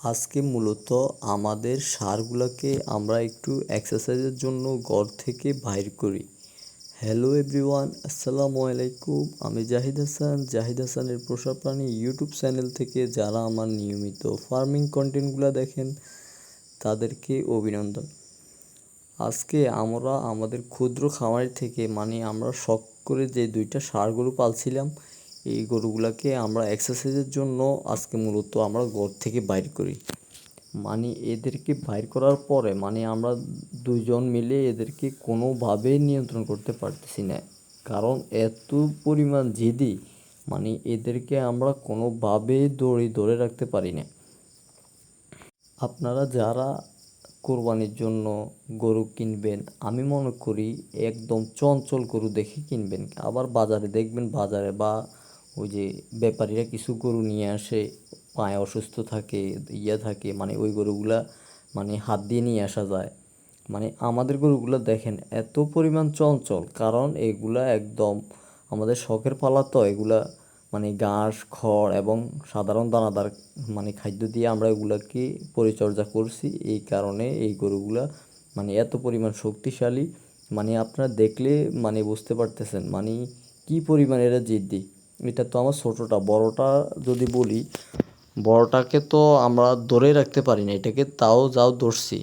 আজকে মূলত আমাদের ষাঁড়গুলোকে আমরা একটু এক্সারসাইজের জন্য ঘর থেকে বাইর করি। হ্যালো এভরিওয়ান আসসালামু আলাইকুম। আমি জাহিদ হাসান, জাহিদ হাসানের পোষা প্রাণী ইউটিউব চ্যানেল থেকে যারা আমার নিয়মিত ফার্মিং কন্টেন্টগুলো দেখেন, তাদেরকে অভিনন্দন। আজকে আমরা আমাদের ক্ষুদ্র খামারি থেকে মানে আমরা শখ করে যে দুইটা সারগুলো পালছিলাম এই গরুগুলোকে আমরা এক্সারসাইজের জন্য আজকে মূলত আমরা ঘর থেকে বাইর করি। মানে এদেরকে বাইর করার পরে মানে আমরা দুইজন মিলে এদেরকে কোনোভাবেই নিয়ন্ত্রণ করতে পারতেছি না। কারণ এত পরিমাণ জেদি মানে এদেরকে আমরা কোনোভাবেই দড়ি ধরে রাখতে পারি না। আপনারা যারা কোরবানির জন্য গরু কিনবেন, আমি মনে করি একদম চঞ্চল গরু দেখে কিনবেন। আবার বাজারে দেখবেন, বাজারে বা ওই যে ব্যাপারীরা কিছু গরু নিয়ে আসে, পায়ে অসুস্থ থাকে ইয়ে থাকে মানে ওই গরুগুলা মানে হাত দিয়ে নিয়ে আসা যায়। মানে আমাদের গরুগুলো দেখেন এত পরিমাণ চঞ্চল, কারণ এগুলা একদম আমাদের শখের পালা তো, এগুলা মানে ঘাস, খড় এবং সাধারণ দানাদার মানে খাদ্য দিয়ে আমরা এগুলাকে পরিচর্যা করছি। এই কারণে এই গরুগুলা মানে এত পরিমাণ শক্তিশালী। মানে আপনারা দেখলে মানে বুঝতে পারতেছেন মানে কি পরিমাণ এরা জিদ্দি। এটা তো আমার ছোটোটা, বড়টা যদি বলি, বড়টাকে তো আমরা ধরে রাখতে পারি না, এটাকে তাও যাও ধরছি।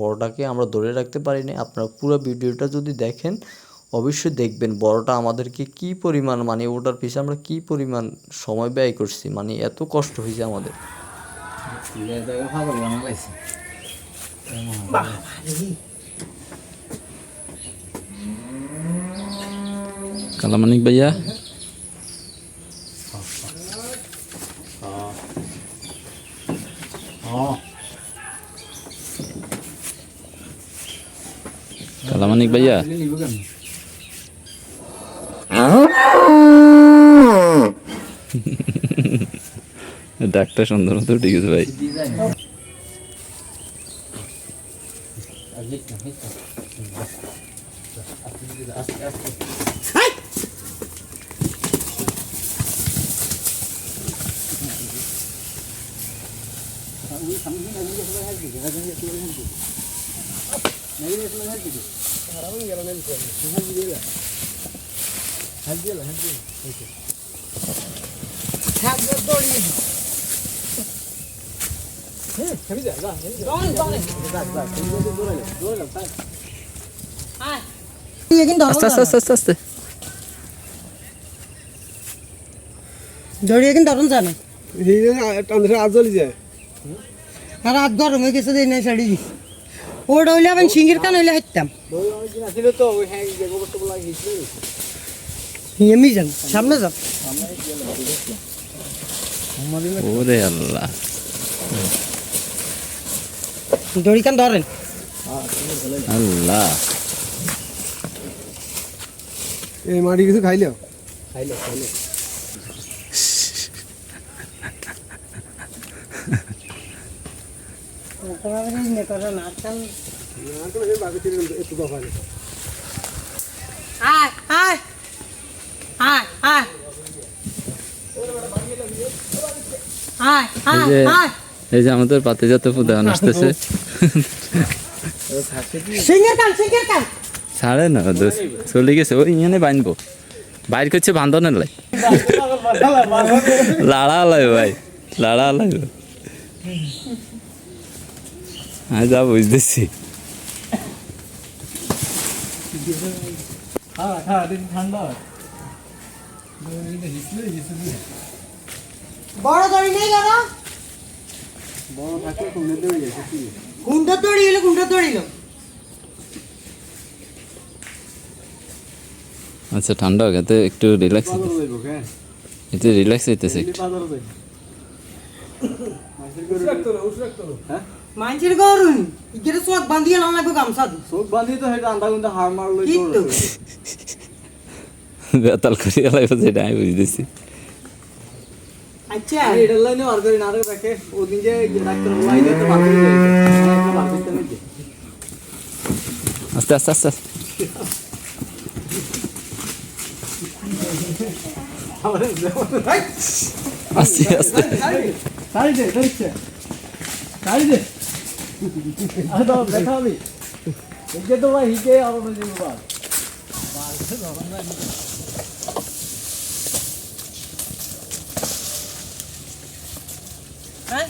বড়টাকে আমরা ধরে রাখতে পারি না। আপনারা পুরো ভিডিওটা যদি দেখেন, অবশ্যই দেখবেন বড়টা আমাদেরকে কি পরিমাণ মানে ওটার পিছনে আমরা কি পরিমাণ সময় ব্যয় করছি মানে এত কষ্ট হয়েছে আমাদের। কালামানিক ভাইয়া? কালামানিক ভাইয়া ডাকটা সুন্দর মতো উঠে গেছে ভাই। আস্তে আস্তে আস্তে আস্তে আস্তে দড়িয়ে কিন্তু ধরুন জানো টানলে আজ জ্বলি যায় আর রাত গরম হয়ে গেছে দিন শাড়ি দিস ওটা হইলে আবার সিঙ্গির কান হইলে হাঁটতাম এমনি যান সামনে যান ওরে আল্লাহ দড়ি কান ধরেন আল্লাহ এই মাটি কিছু খাইলেও একটু দফা এই যে এই যে আমাদের পাতে যাতে ফুদান আসতেছে ছাড়ে না চলে গেছে। ওই ইখানে বানবো বাইর করছে বান্ধনের লাই। লাড়া লাই ভাই লাড়া লাই আমি যা বুঝতেছি। বড় দড়ি নেই বড় থাকলে কি? আচ্ছা ঠান্ডা হয়ে গেছে একটু রিল্যাক্স হ্যাঁ। একটু। রিল্যাক্স হইতেছে হ্যাঁ? মানছির গরুন ইগেরে সোক বান্ধিয়ে লাম লাগবে গামছা দি চোখ বান্ধি তো সেটা আন্দা গুন্দা হার মারলো কি তো বেতাল করিয়া লাগবে যেটা আমি বুঝতেছি। আচ্ছা। এটার লাইনে বার করি না দেখে ওদিন যে ডাক্তার লাইনে তো বার করে দিয়েছে বার করতে নাকি আস্তে আস্তে আস্তে আস্তে। আমার আস্তে আস্তে। ধরছে ছাড়ি তো ভাই হ্যাঁ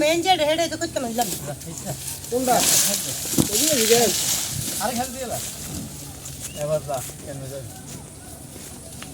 মেন যে হেডে তো করতে মানলাম কোনটা আরে খালি এবার যা, কেন যাই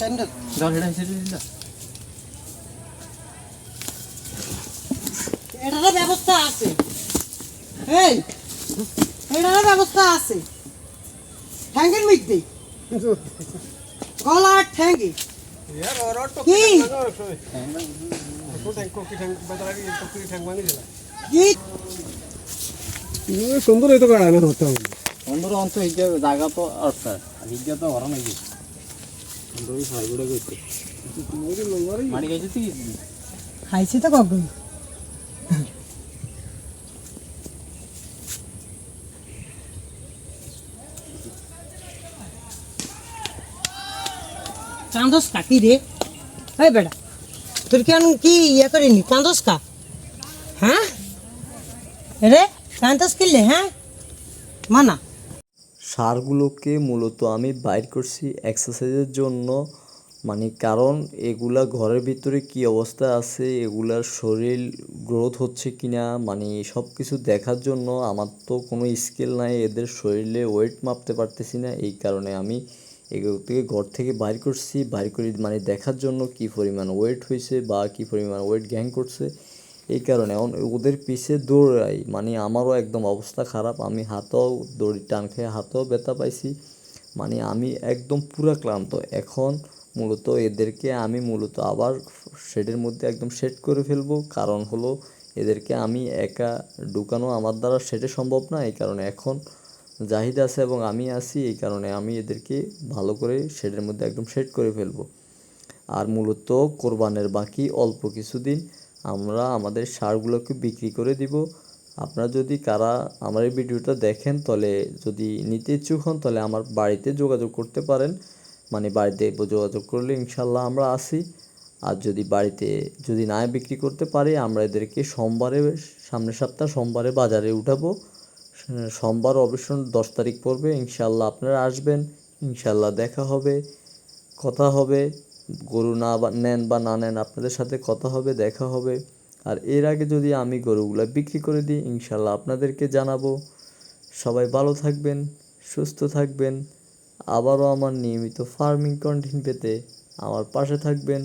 স্যান্ডেল গাল হেডা হিজে যা এটার ব্যবস্থা আছে এই এটার ব্যবস্থা আছে ঠ্যাঙ্গের মধ্যে গলা আর কি কি সুন্দর হইতো কাড়া আমি হবে সুন্দর অন্ত হিজে জায়গা তো আছে হিজে তো সুন্দর খাইছে তো কখন কান্দস কাকি রে এই বেটা তোর কেন কি ইয়ে করিনি কান্দস কা হ্যাঁ রে কান্দস কিনলে হ্যাঁ মানা সারগুলোকে মূলত আমি বাইর করছি এক্সারসাইজের জন্য। মানে কারণ এগুলা ঘরের ভিতরে কি অবস্থা আছে, এগুলার শরীর গ্রোথ হচ্ছে কিনা মানে সব কিছু দেখার জন্য আমার তো কোনো স্কেল নাই, এদের শরীরে ওয়েট মাপতে পারতেছি না। এই কারণে আমি এগুলো থেকে ঘর থেকে বাইর করছি, বাইর করে মানে দেখার জন্য কি পরিমাণ ওয়েট হয়েছে বা কি পরিমাণ ওয়েট গ্যাং করছে। এই কারণে। ওদের পিছে দৌড়াই। মানে আমারও একদম অবস্থা খারাপ। আমি হাতেও দড়ি টান খেয়ে হাতেও ব্যথা পাইছি। মানে আমি একদম পুরা ক্লান্ত। এখন মূলত এদেরকে আমি মূলত আবার শেডের মধ্যে একদম সেট করে ফেলব। কারণ হলো এদেরকে আমি একা ঢুকানো আমার দ্বারা সেটে সম্ভব না। এই কারণে এখন জাহিদ আছে এবং আমি আছি। এই কারণে আমি এদেরকে ভালো করে শেডের মধ্যে একদম সেট করে ফেলব। আর মূলত কোরবানের বাকি অল্প কিছুদিন আমরা আমাদের সারগুলোকে বিক্রি করে দিব। আপনারা যদি কারা আমার এই ভিডিওটা দেখেন, তাহলে যদি নিতে ইচ্ছুক হন, তাহলে আমার বাড়িতে যোগাযোগ করতে পারেন। মানে বাড়িতে যোগাযোগ করলে ইনশাল্লাহ আমরা আসি। আর যদি বাড়িতে যদি না বিক্রি করতে পারি, আমরা এদেরকে সোমবারে, সামনের সপ্তাহ সোমবারে বাজারে উঠাবো। সোমবার অবশ্য দশ তারিখ পড়বে ইনশাল্লাহ আপনারা আসবেন। ইনশাল্লাহ দেখা হবে, কথা হবে। গরু না বা নেন বা না নেন, আপনাদের সাথে কথা হবে, দেখা হবে। আর এর আগে যদি আমি গরুগুলো বিক্রি করে দিই, ইনশাল্লাহ আপনাদেরকে জানাব। সবাই ভালো থাকবেন, সুস্থ থাকবেন। আবারও আমার নিয়মিত ফার্মিং কন্টেন্ট পেতে আমার পাশে থাকবেন।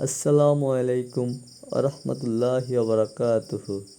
আসসালামু আলাইকুম রহমতুল্লাহি বারাকাতুহু।